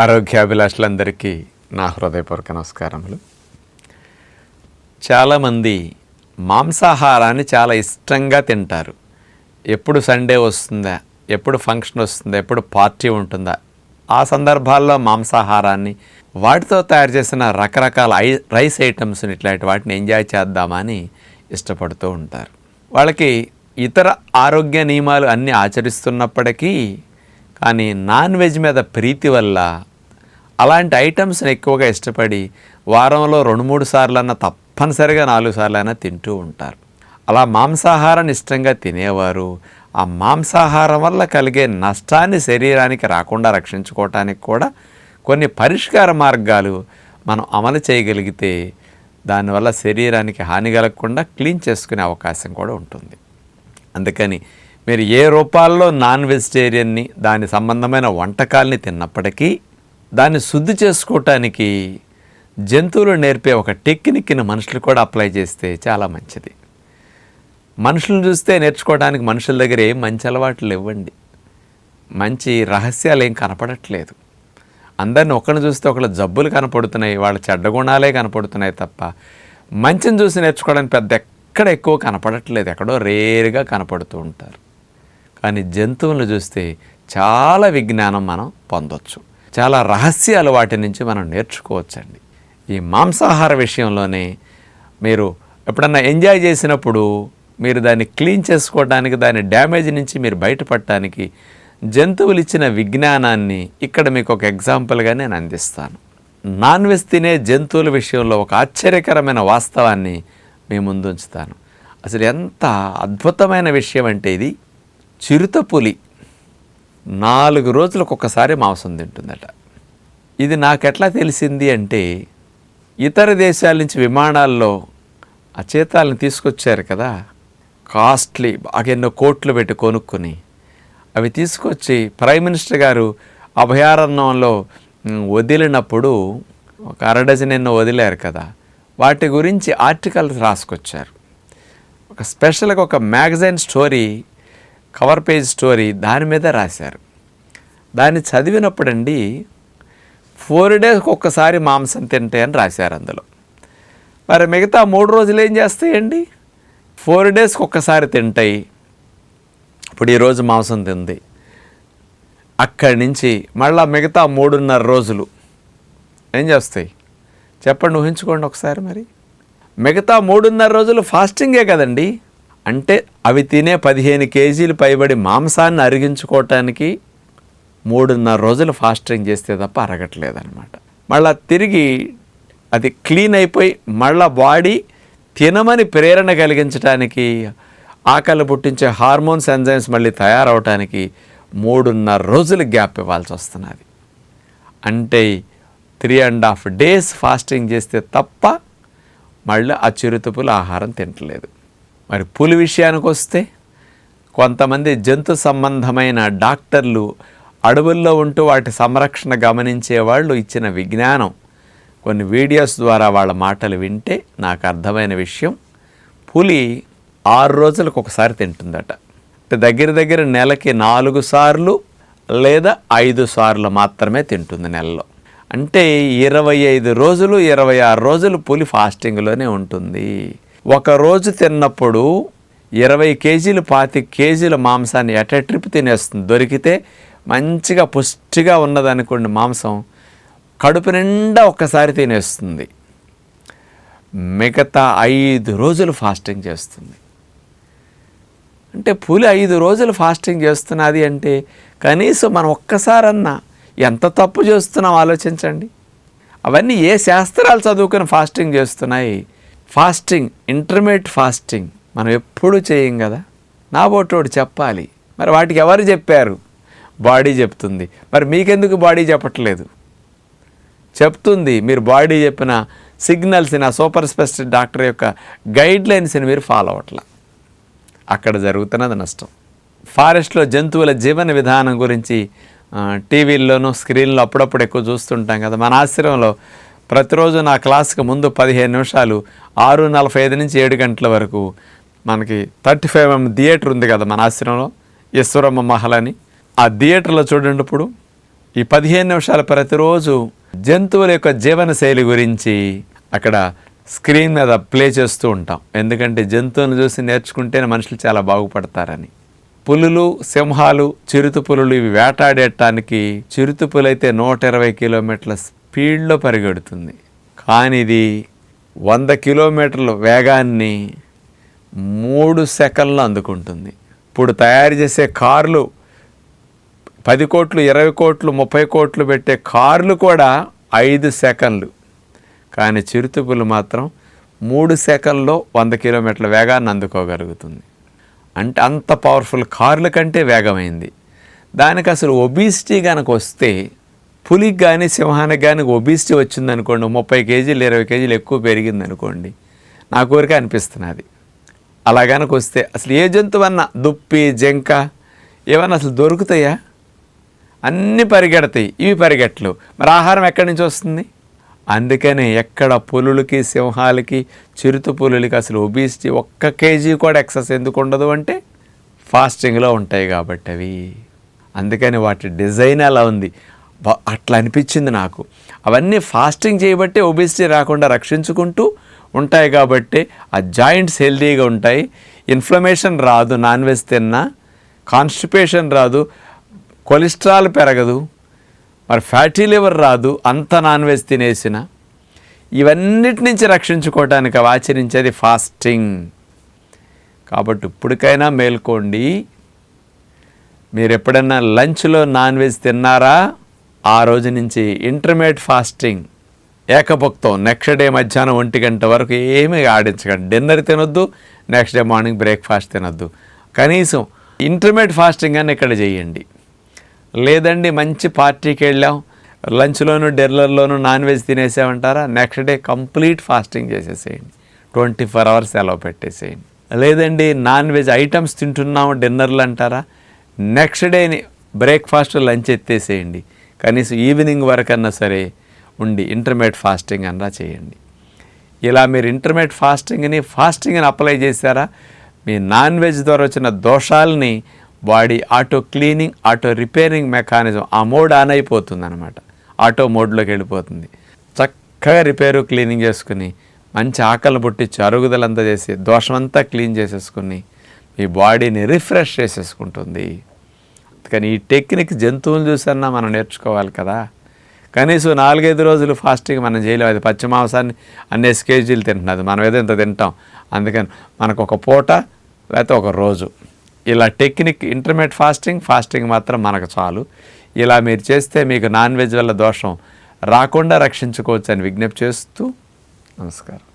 ఆరోగ్యాభిలాషులందరికీ నా హృదయపూర్వక నమస్కారములు. చాలామంది మాంసాహారాన్ని చాలా ఇష్టంగా తింటారు. ఎప్పుడు సండే వస్తుందా ఎప్పుడు ఫంక్షన్ వస్తుందా ఎప్పుడు పార్టీ ఉంటుందా ఆ సందర్భాల్లో మాంసాహారాన్ని వాటితో తయారు చేసిన రకరకాల ఐ రైస్ ఐటమ్స్ని ఇట్లాంటి వాటిని ఎంజాయ్ చేద్దామని ఇష్టపడుతూ ఉంటారు. వాళ్ళకి ఇతర ఆరోగ్య నియమాలు అన్నీ ఆచరిస్తున్నప్పటికీ కానీ నాన్ వెజ్ మీద ప్రీతి వల్ల అలాంటి ఐటమ్స్ని ఎక్కువగా ఇష్టపడి వారంలో రెండు మూడు సార్లన్నా తప్పనిసరిగా నాలుగు సార్లైనా తింటూ ఉంటారు. అలా మాంసాహారాన్ని ఇష్టంగా తినేవారు. ఆ మాంసాహారం వల్ల కలిగే నష్టాన్ని శరీరానికి రాకుండా రక్షించుకోవటానికి కూడా కొన్ని పరిష్కార మార్గాలు మనం అమలు చేయగలిగితే దానివల్ల శరీరానికి హాని కలగకుండా క్లీన్ చేసుకునే అవకాశం కూడా ఉంటుంది. అందుకని మీరు ఏ రూపాల్లో నాన్ వెజిటేరియన్ని దాని సంబంధమైన వంటకాల్ని తిన్నప్పటికీ దాన్ని శుద్ధి చేసుకోవటానికి జంతువులు నేర్పే ఒక టెక్నిక్ని మనుషులు కూడా అప్లై చేస్తే చాలా మంచిది. మనుషులను చూస్తే నేర్చుకోవడానికి మనుషుల దగ్గర ఏం మంచి అలవాట్లు ఇవ్వండి మంచి రహస్యాలు ఏం కనపడట్లేదు. అందరిని ఒకరిని చూస్తే ఒకళ్ళ జబ్బులు కనపడుతున్నాయి వాళ్ళ చెడ్డ గుణాలే కనపడుతున్నాయి తప్ప మంచిని చూసి నేర్చుకోవడానికి పెద్ద ఎక్కడ ఎక్కువ కనపడట్లేదు ఎక్కడో రేరుగా కనపడుతూ ఉంటారు. కానీ జంతువులను చూస్తే చాలా విజ్ఞానం మనం పొందొచ్చు. చాలా రహస్యాలు వాటి నుంచి మనం నేర్చుకోవచ్చండి. ఈ మాంసాహార విషయంలోనే మీరు ఎప్పుడన్నా ఎంజాయ్ చేసినప్పుడు మీరు దాన్ని క్లీన్ చేసుకోవడానికి దాని డ్యామేజ్ నుంచి మీరు బయటపడటానికి జంతువులు ఇచ్చిన విజ్ఞానాన్ని ఇక్కడ మీకు ఒక ఎగ్జాంపుల్గా నేను అందిస్తాను. నాన్ వెజ్ తినే జంతువుల విషయంలో ఒక ఆశ్చర్యకరమైన వాస్తవాన్ని మీ ముందు ఉంచుతాను. అసలు ఎంత అద్భుతమైన విషయం అంటే ఇది చిరుతపులి. నాలుగు రోజులకు ఒక్కసారి మాంసం తింటుందట. ఇది నాకెట్లా తెలిసింది అంటే ఇతర దేశాల నుంచి విమానాల్లో ఆ చీతాలను తీసుకొచ్చారు కదా కాస్ట్లీ బాగా ఎన్నో కోట్లు పెట్టి కొనుక్కొని. అవి తీసుకొచ్చి ప్రైమ్ మినిస్టర్ గారు అభయారణ్యంలో వదిలినప్పుడు ఒక అరడజన్ ఎన్నో వదిలారు కదా వాటి గురించి ఆర్టికల్స్ రాసుకొచ్చారు. ఒక స్పెషల్గా ఒక magazine story cover page story దాని మీద రాశారు. దాన్ని చదివినప్పుడండి ఫోర్ డేస్కి ఒక్కసారి మాంసం తింటే అని రాశారు అందులో. మరి మిగతా మూడు రోజులు ఏం చేస్తాయండి? ఫోర్ డేస్కి ఒక్కసారి తింటాయి. ఇప్పుడు ఈరోజు మాంసం తింది. అక్కడి నుంచి మళ్ళా మిగతా మూడున్నర రోజులు ఏం చేస్తాయి? చెప్పండి ఊహించుకోండి ఒకసారి మరి. మిగతా మూడున్నర రోజులు ఫాస్టింగే కదండి? అంటే అవి తినే పదిహేను కేజీలు పైబడి మాంసాన్ని అరిగించుకోవటానికి మూడున్నర రోజులు ఫాస్టింగ్ చేస్తే తప్ప అరగట్లేదనమాట మళ్ళా తిరిగి అది క్లీన్ అయిపోయి మళ్ళా బాడీ తినమని ప్రేరణ కలిగించడానికి ఆకలి పుట్టించే హార్మోన్స్ ఎంజైమ్స్ మళ్ళీ తయారవటానికి మూడున్నర రోజులు గ్యాప్ ఇవ్వాల్సి వస్తున్నది. అంటే three and half days fasting చేస్తే తప్ప మళ్ళీ ఆ చిరుతపులు ఆహారం తింటలేదు. మరి పులి విషయానికి వస్తే కొంతమంది జంతు సంబంధమైన డాక్టర్లు అడవుల్లో ఉంటూ వాటి సంరక్షణ గమనించే వాళ్ళు ఇచ్చిన విజ్ఞానం. కొన్ని వీడియోస్ ద్వారా వాళ్ళ మాటలు వింటే నాకు అర్థమైన విషయం. పులి ఆరు రోజులకు ఒకసారి తింటుందట. అంటే దగ్గర దగ్గర నెలకి నాలుగు సార్లు లేదా ఐదు సార్లు మాత్రమే తింటుంది నెలలో. అంటే ఇరవై ఐదు రోజులు ఇరవై ఆరు రోజులు పులి ఫాస్టింగ్లోనే ఉంటుంది. ఒక రోజు తిన్నప్పుడు ఇరవై కేజీలు పాతి కేజీల మాంసాన్ని ఎట ట్రిప్ తినేస్తుంది. దొరికితే మంచిగా పుష్టిగా ఉన్నదనుకోండి మాంసం కడుపు నిండా ఒక్కసారి తినేస్తుంది. మిగతా ఐదు రోజులు ఫాస్టింగ్ చేస్తుంది. అంటే పులి ఐదు రోజులు ఫాస్టింగ్ చేస్తున్నది అంటే కనీసం మనం ఒక్కసారన్నా ఎంత తప్పు చేస్తున్నాం ఆలోచించండి. అవన్నీ ఏ శాస్త్రాలు చదువుకుని ఫాస్టింగ్ చేస్తున్నాయి? ఫాస్టింగ్ ఇంటర్మీడియట్ ఫాస్టింగ్ మనం ఎప్పుడు చేయం కదా? నా బోటోడు చెప్పాలి. మరి వాటికి ఎవరు చెప్పారు? బాడీ చెప్తుంది. మరి మీకెందుకు బాడీ చెప్పట్లేదు? చెప్తుంది. మీరు బాడీ చెప్పిన సిగ్నల్స్ని ఆ సూపర్ స్పెషలిస్ట్ డాక్టర్ యొక్క గైడ్ లైన్స్ని మీరు ఫాలో అవ్వట్లా. అక్కడ జరుగుతున్నది నష్టం. ఫారెస్ట్లో జంతువుల జీవన విధానం గురించి టీవీల్లోనూ స్క్రీన్లో అప్పుడప్పుడు ఎక్కువ చూస్తుంటాం కదా? మన ఆశ్రమంలో ప్రతిరోజు నా క్లాస్కి ముందు పదిహేను నిమిషాలు ఆరు నలభై ఐదు నుంచి ఏడు గంటల వరకు మనకి థర్టీ ఫైవ్ ఎం థియేటర్ ఉంది కదా మన ఆశ్రమంలో ఈశ్వరమ్మ మహల్ అని ఆ థియేటర్లో చూడండి ఇప్పుడు ఈ పదిహేను నిమిషాలు ప్రతిరోజు జంతువుల యొక్క జీవన శైలి గురించి అక్కడ స్క్రీన్ మీద ప్లే చేస్తూ ఉంటాం. ఎందుకంటే జంతువులను చూసి నేర్చుకుంటేనే మనుషులు చాలా బాగుపడతారని. పులులు సింహాలు చిరుతపులులు ఇవి వేటాడేయటానికి చిరుతపులు అయితే నూట ఇరవై కిలోమీటర్ల స్పీడ్లో పరిగెడుతుంది. కానీ ఇది వంద కిలోమీటర్ల వేగాన్ని మూడు సెకండ్లు అందుకుంటుంది. ఇప్పుడు తయారు చేసే కార్లు పది కోట్లు ఇరవై కోట్లు ముప్పై కోట్లు పెట్టే కార్లు కూడా ఐదు సెకండ్లు కానీ చిరుతుపులు మాత్రం మూడు సెకండ్లో వంద కిలోమీటర్ల వేగాన్ని అందుకోగలుగుతుంది. అంటే అంత పవర్ఫుల్ కార్ల కంటే వేగమైంది. దానికి అసలు ఒబిసిటీ కనుక వస్తే పులికి కానీ సింహానికి కానీ ఒబిసిటీ వచ్చిందనుకోండి ముప్పై కేజీలు ఇరవై కేజీలు ఎక్కువ పెరిగింది అనుకోండి నా కోరిక అనిపిస్తున్నది. అలా కనుక వస్తే అసలు ఏ జంతువన్నా దుప్పి జంక ఏమన్నా అసలు దొరుకుతాయా? అన్నీ పరిగెడతాయి. ఇవి పరిగెట్లు. మరి ఆహారం ఎక్కడి నుంచి వస్తుంది? అందుకనే ఎక్కడ పులులకి సింహాలకి చిరుత పులులకి అసలు ఒబిసిటీ ఒక్క కేజీ కూడా ఎక్సెస్ ఎందుకు ఉండదు అంటే ఫాస్టింగ్లో ఉంటాయి కాబట్టి అవి. అందుకని వాటి డిజైన్ అలా ఉంది? అట్లా అనిపించింది నాకు. అవన్నీ ఫాస్టింగ్ చేయబట్టే ఒబిసిటీ రాకుండా రక్షించుకుంటూ ఉంటాయి కాబట్టి ఆ జాయింట్స్ హెల్తీగా ఉంటాయి. ఇన్ఫ్లమేషన్ రాదు నాన్ వెజ్ తిన్నా. కాన్స్టిపేషన్ రాదు. కొలెస్ట్రాల్ పెరగదు. మరి ఫ్యాటీ లివర్ రాదు అంత నాన్ వెజ్ తినేసిన. ఇవన్నిటి నుంచి రక్షించుకోవటానికి అవి ఆచరించేది ఫాస్టింగ్. కాబట్టి ఇప్పటికైనా మేల్కోండి. మీరు ఎప్పుడన్నా లంచ్లో నాన్ వెజ్ తిన్నారా? ఆ రోజు నుంచి ఇంటర్మీడియట్ ఫాస్టింగ్ ఏకభుక్తం నెక్స్ట్ డే మధ్యాహ్నం ఒంటి గంట వరకు ఏమీ ఆడించకండి. డిన్నర్ తినొద్దు నెక్స్ట్ డే మార్నింగ్ బ్రేక్ఫాస్ట్ తినొద్దు. కనీసం ఇంటర్మీడియట్ ఫాస్టింగ్ అని ఇక్కడ చేయండి. లేదండి మంచి పార్టీకి వెళ్ళాం. లంచ్లోను డిన్నర్లోను నాన్ వెజ్ తినేసామంటారా? నెక్స్ట్ డే కంప్లీట్ ఫాస్టింగ్ చేసేసేయండి. ట్వంటీ ఫోర్ అవర్స్ సెలవు పెట్టేసేయండి. లేదండి నాన్ వెజ్ ఐటమ్స్ తింటున్నాము డిన్నర్లు అంటారా? నెక్స్ట్ డేని బ్రేక్ఫాస్ట్ లంచ్ ఎత్తేసేయండి. కనీసం ఈవినింగ్ వరకన్నా సరే ఉండి ఇంటర్మీడియట్ ఫాస్టింగ్ అన్నా చేయండి. ఇలా మీరు ఇంటర్మీడియట్ ఫాస్టింగ్ని ఫాస్టింగ్ని అప్లై చేశారా? మీ నాన్ వెజ్ ద్వారా వచ్చిన దోషాలని body auto cleaning auto repairing mechanism ఆ మోడ్ ఆన్ అయిపోతుంది అనమాట ఆటో మోడ్లోకి వెళ్ళిపోతుంది. చక్కగా రిపేరు క్లీనింగ్ చేసుకుని మంచి ఆకలి పుట్టించి అరుగుదలంతా చేసి దోషమంతా క్లీన్ చేసేసుకుని మీ బాడీని రిఫ్రెష్ చేసేసుకుంటుంది. కానీ ఈ టెక్నిక్ జంతువులు చూసన్నా మనం నేర్చుకోవాలి కదా. కనీసం నాలుగైదు రోజులు ఫాస్టింగ్ మనం చేయలేము అది పచ్చి మాంసాన్ని అన్ని కేజీలు తింటున్నది. మనం ఏదో ఇంత తింటాం. అందుకని మనకు ఒక పూట లేకపోతే ఒక రోజు. ఇలా టెక్నిక్ ఇంటర్మీడియట్ ఫాస్టింగ్ ఫాస్టింగ్ మాత్రం మనకు చాలు. ఇలా మీరు చేస్తే మీకు నాన్ వెజ్ వల్ల దోషం రాకుండా రక్షించుకోవచ్చు అని విజ్ఞప్తి చేస్తూ నమస్కారం.